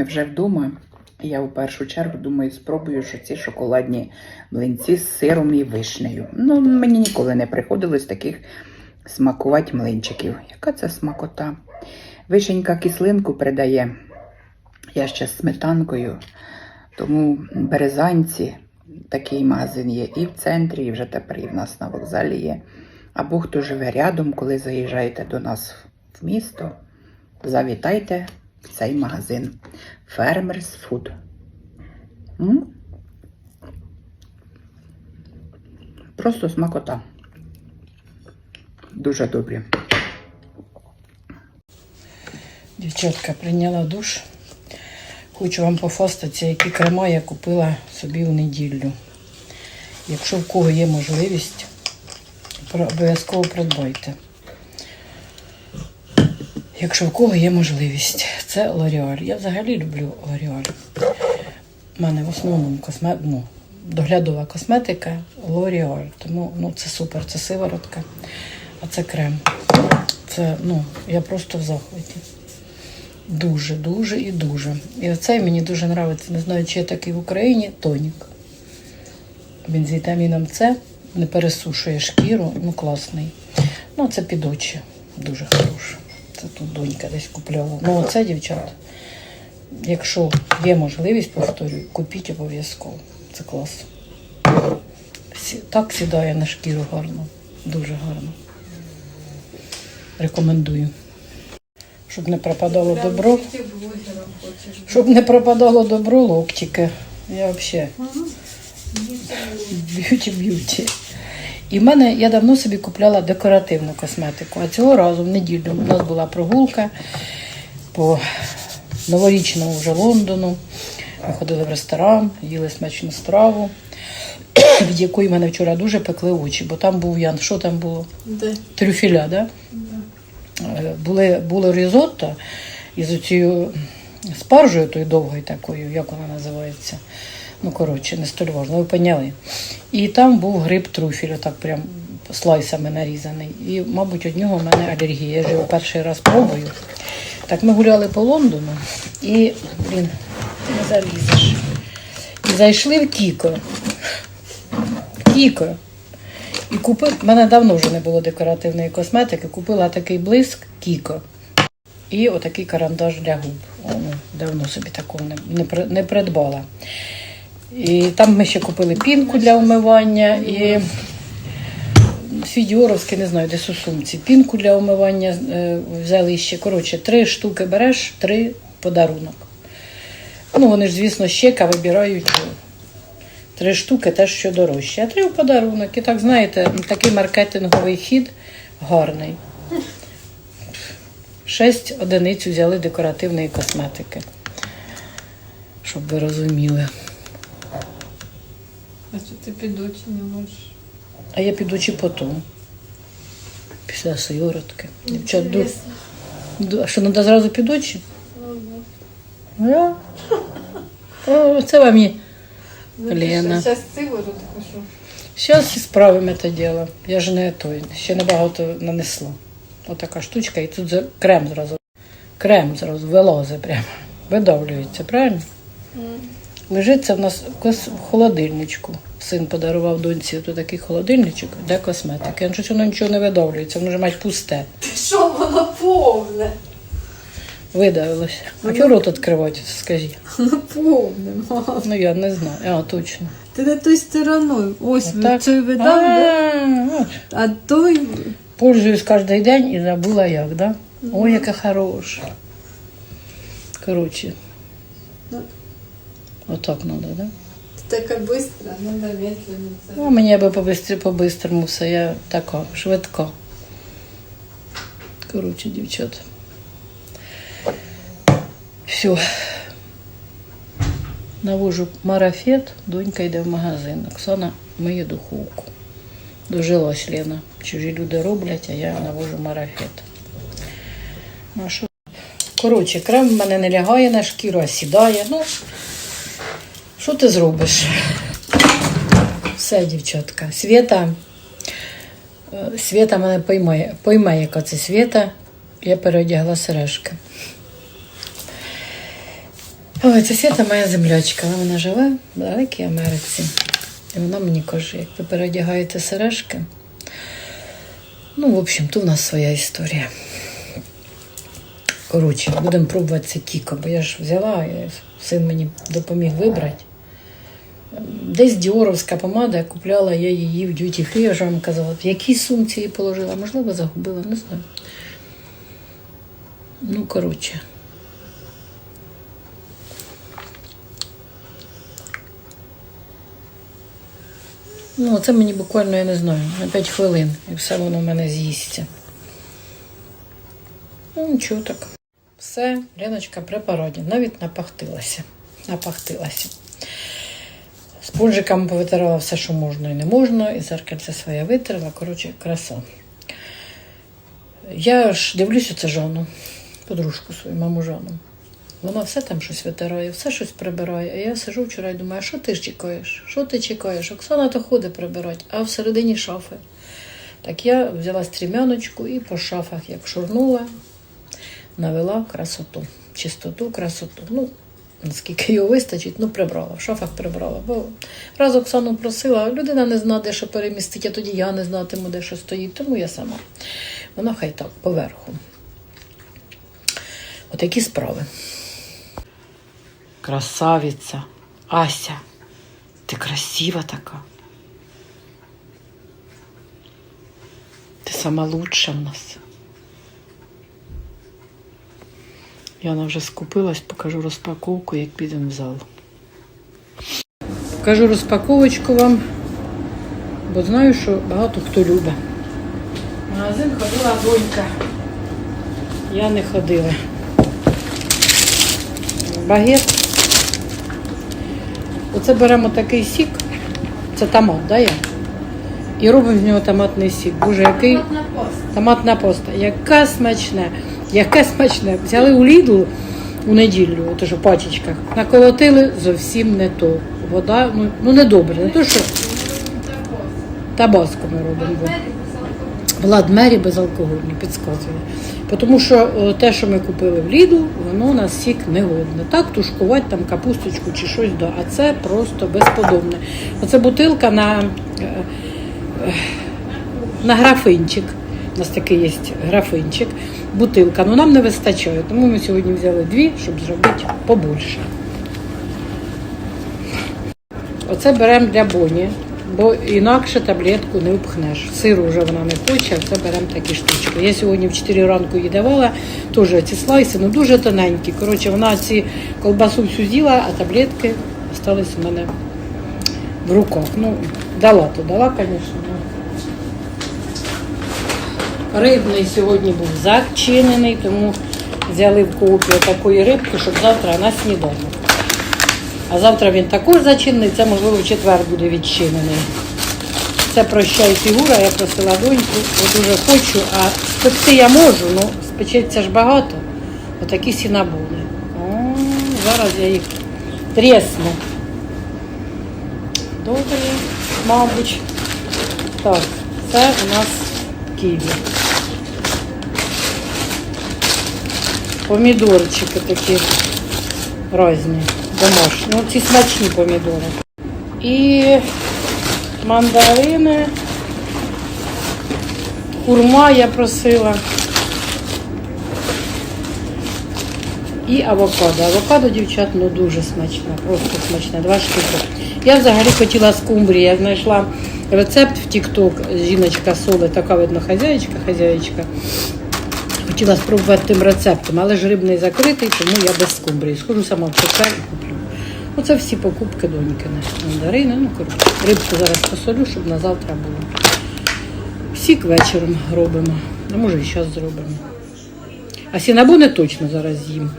ми вже вдома. Я в першу чергу думаю, спробую, що ці шоколадні млинці з сиром і вишнею. Ну, мені ніколи не приходилось таких смакувати млинчиків. Яка це смакота? Вишенька кислинку придає. Я ще з сметанкою. Тому березанці такий магазин є і в центрі, і вже тепер і в нас на вокзалі є. Або хто живе рядом, коли заїжджаєте до нас в місто, завітайте цей магазин Food. М? Просто смакота. Дуже добрі. Дівчатка, прийняла душ. Хочу вам пофастатися, які крема я купила собі в неділю. Якщо в кого є можливість, обов'язково придбайте. Якщо в кого є можливість, це Лоріаль. Я взагалі люблю Лоріаль. У мене в основному косме... ну, доглядова косметика Лоріаль. Тому ну, це супер, це сиворотка, а це крем. Це, ну, я просто в захваті. Дуже, дуже і дуже. І оцей мені дуже подобається. Не знаю, чи є такий в Україні тонік. Він з вітаміном С не пересушує шкіру, ну класний. Ну, це під очі. Дуже хороший. Це тут донька десь купляла. Ну, оце, дівчата, якщо є можливість, повторюю, купіть обов'язково. Це клас. Так сідає на шкіру гарно. Дуже гарно. Рекомендую. Щоб не пропадало добро. Щоб не пропадало добро, локтики. Я взагалі. Б'юті б'юті. І в мене я давно собі купляла декоративну косметику. А цього разу в неділю у нас була прогулка по новорічному вже Лондону. Ми ходили в ресторан, їли смачну страву, від якої мене вчора дуже пекли очі, бо там був Ян. Що там було? Де? трюфеля, да? Е, Були, було різотто із оцією спаржею тою довгою такою, як вона називається. Ну, коротше, не столь важно, ви поняли. І там був гриб трюфель, отак прям слайсами нарізаний. І, мабуть, від нього в мене алергія. Я ж його перший раз пробую. Так, ми гуляли по Лондону і, блін, не залізеш. І зайшли в Кіко. Кіко. І купив, в мене давно вже не було декоративної косметики, купила такий блиск Кіко. І отакий карандаш для губ. О, ну, давно собі такого не, не, не придбала. І там ми ще купили пінку для умивання і Фідьоровське, не знаю, десь у. Пінку для умивання е, взяли ще. Коротше, три штуки береш, три подарунок. Ну, вони ж, звісно, щека вибирають е, Три штуки теж що дорожче. А три в подарунок. І так, знаєте, такий маркетинговий хід гарний. Шесть одиниць взяли декоративної косметики. Щоб ви розуміли. А що ти під очі не можеш? А я піду чи потім. Після сиворотки. Дівчат, ду- Інтересно. ду- А що, треба зразу під очі? Ну, да. Ну, Я? О, Це вам і. Ну, Лена. Зараз сиворотку, що? Зараз і справимо це діло. Я ж не той, ще небагато нанесла. Отака штучка, і тут за- крем зразу. Крем зразу вилазить прямо. Видавлюється, правильно? Лежить це в нас в холодильничку. Син подарував доньці тут такий холодильничок, де косметики. Я щось воно нічого не видавлюється, воно вже мать пусте. Що воно повне? Видавилося. А чого рот відкривати, скажіть? Воно повне, мама. Ну я не знаю. А, точно. Ти не той стороною. Ось Так. цей видав, да? А, а той Пользуюсь кожен день і забула як, да? Ой, яка хороша. Коротше. Ну. Отак треба, да? така бистра, треба медленно. Ну, мені би побистрі, по-бистрому все, я така, швидка. Коротше, дівчата. Все. Навожу марафет, донька йде в магазин. Оксана миє духовку. Дожилась Лена. Чужі люди роблять, а я навожу марафет. Ну. Коротше, крем в мене не лягає на шкіру, а сідає. Ну, що ти зробиш? Все, дівчатка. Свята. е, Свята мене поймає, пойме, яка це свята. Я переодягла сережки. Ой, це Свята моя землячка. Вона живе в далекій Америці. І вона мені каже, як ви переодягаєте сережки. Ну, в общем, то в нас своя історія. Коротше, будемо пробувати це кіко, бо я ж взяла, син мені допоміг вибрати. Десь діоровська помада, я купляла я її в дюті фрі, я вже вам казала, в якій сумці її положила, можливо, загубила, не знаю. Ну, коротше. Ну, це мені буквально, я не знаю, на 5 хвилин, і все воно в мене з'їсться. Ну, нічого так. Все, Леночка при породі, навіть напахтилася. Напахтилася. Спонжиками повитирала все, що можна і не можна, і зеркальце своє витерла. Коротше, краса. Я ж дивлюся це Жанну, подружку свою, маму Жанну. Вона все там щось витирає, все щось прибирає. А я сижу вчора і думаю, що ти ж чекаєш? Що ти чекаєш? Оксана то ходить прибирати, а всередині шафи. Так я взяла стрімяночку і по шафах як шурнула, навела красоту, чистоту, красоту. Ну, наскільки його вистачить, ну прибрала, в шафах прибрала. Бо раз Оксану просила, людина не знає, де що перемістить, а тоді я не знатиму, де що стоїть, тому я сама. Вона хай так, поверху. Отакі справи. Красавиця, Ася, ти красива така. Ти сама лучша в нас. Яна вже скупилась, покажу розпаковку, як підемо в зал. Покажу розпаковочку вам, бо знаю, що багато хто любить. В магазин ходила донька. Я не ходила. Багет. Оце беремо такий сік. Це томат, да, я? І робимо з нього томатний сік. Боже, який томатна поста. Яка смачне, яке смачне. Взяли у Ліду у неділю, отож у пачечках, наколотили зовсім не то. Вода, ну, ну не добре, не то, що табаско ми робимо. Влад Мері безалкогольний, підказує. Тому що е, те, що ми купили в Ліду, воно на сік не годне. Так, тушкувати там капусточку чи щось, да, а це просто безподобне. Оце бутилка на, е, е, на графинчик. Нас такий є графинчик, бутилка. Ну нам не вистачає, тому ми сьогодні взяли дві, щоб зробити побольше. Оце беремо для Боні, бо інакше таблетку не впхнеш. Сиру вже вона не хоче, а це беремо такі штучки. Я сьогодні в 4 ранку їй давала, теж ці слайси, ну дуже тоненькі. Коротше, вона ці колбасу всю з'їла, а таблетки залишились у мене в руках. Ну, дала то дала, звісно. Рибний сьогодні був зачинений, тому взяли в коопі такої рибки, щоб завтра на сніданок. А завтра він також зачинений, це можливо в четвер буде відчинений. Це прощай фігура, я просила доньку, бо дуже хочу, а спекти я можу, ну спечеться ж багато. Отакі сінабони. О, зараз я їх тресну. Добре, мабуть. Так, це у нас ківі. Помідорчики такі різні, домашні. Ну, ці смачні помідори. І мандарини. Хурма я просила. І авокадо. Авокадо, дівчат, ну дуже смачне, просто смачне. Два штуки. Я взагалі хотіла скумбрії. Я знайшла рецепт в TikTok. Жіночка соли, така видно хазяєчка, хазяєчка. Хотіла спробувати тим рецептом, але ж рибний закритий, тому я без скумбрії. Схожу сама в ЧП і куплю. Оце всі покупки донькини. Мандарини, ну коротше. Рибку зараз посолю, щоб на завтра було. Сік вечором робимо. А може і зараз зробимо. А сінабони точно зараз з'їм.